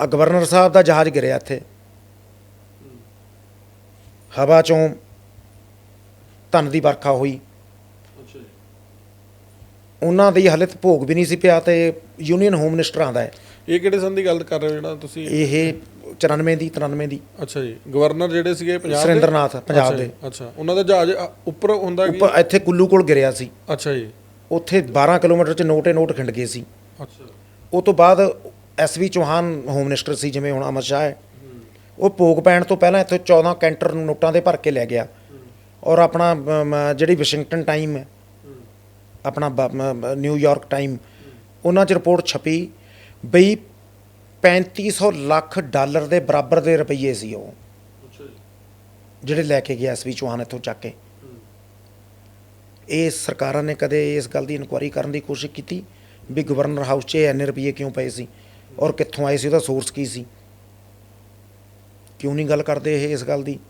ਆ ਗਵਰਨਰ ਸਾਹਿਬ ਦਾ ਜਹਾਜ਼ ਗਿਰਿਆ ਇੱਥੇ। ਹਵਾ ਚੋਂ ਧਨ ਦੀ ਵਰਖਾ ਹੋਈ। ਉਹਨਾਂ ਦੀ ਹਾਲਤ ਭੋਗ ਵੀ ਨਹੀਂ ਸੀ ਪਿਆ ਤੇ ਯੂਨੀਅਨ ਹੋਮ ਮਿਨਿਸਟਰ ਆਂਦਾ ਹੈ। ਇਹ ਕਿਹੜੇ ਸੰਨ ਦੀ ਗੱਲ ਕਰ ਰਹੇ ਹੋ ਜਿਹੜਾ ਤੁਸੀਂ? ਇਹ 94 ਦੀ 93 ਦੀ। ਅੱਛਾ ਜੀ। ਗਵਰਨਰ ਜਿਹੜੇ ਸੀਗੇ ਪੰਜਾਬ ਦੇ? ਸੁਰਿੰਦਰਨਾਥ ਪੰਜਾਬ ਦੇ। ਅੱਛਾ। ਉਹਨਾਂ ਦਾ ਜਹਾਜ਼ ਉੱਪਰ ਹੁੰਦਾ ਕੀ? ਉੱਪਰ ਇੱਥੇ ਕੁੱਲੂ ਕੋਲ ਗਿਰਿਆ ਸੀ। ਅੱਛਾ ਜੀ। ਉੱਥੇ 12 ਕਿਲੋਮੀਟਰ ਚ ਨੋਟੇ ਨੋਟ ਖਿੰਡ ਗਏ ਸੀ। ਅੱਛਾ। ਉਹ ਤੋਂ ਬਾਅਦ S V Chauhan home minister ਸੀ ਜਿਵੇਂ ਹੁਣ ਅਮਰ ਸ਼ਾਹ ਹੈ ਉਹ ਭੋਗ ਪੈਣ ਤੋਂ ਪਹਿਲਾਂ ਇੱਥੇ 14 ਕੈਂਟਰ ਨੋਟਾਂ ਦੇ ਭਰ ਕੇ ਲੈ ਗਿਆ। ਔਰ ਆਪਣਾ ਜਿਹੜੀ ਵਾਸ਼ਿੰਗਟਨ ਟਾਈਮ ਹੈ ਆਪਣਾ ਨਿਊਯਾਰਕ ਟਾਈਮ ਉਹਨਾਂ 'ਚ ਰਿਪੋਰਟ ਛਪੀ ਬਈ 3500 ਲੱਖ ਡਾਲਰ ਦੇ ਬਰਾਬਰ ਦੇ ਰੁਪਈਏ ਸੀ ਉਹ। ਜਿਹੜੇ ਲੈ ਕੇ ਗਿਆ ਐਸਵੀ ਚੌਹਾਨ ਇੱਥੋਂ ਚੱਕ ਕੇ। ਇਹ ਸਰਕਾਰਾਂ ਨੇ ਕਦੇ ਇਸ ਗੱਲ ਦੀ ਇਨਕੁਆਇਰੀ ਕਰਨ ਦੀ ਕੋਸ਼ਿਸ਼ ਕੀਤੀ? ਵੀ ਗਵਰਨਰ ਹਾਊਸ 'ਚ ਇੰਨੇ ਰੁਪਈਏ ਕਿਉਂ ਪਏ ਸੀ? ਔਰ ਕਿੱਥੋਂ ਆਏ ਸੀ ਉਹਦਾ ਸੋਰਸ ਕੀ ਸੀ? ਕਿਉਂ ਨਹੀਂ ਗੱਲ ਕਰਦੇ ਇਹ ਇਸ ਗੱਲ ਦੀ?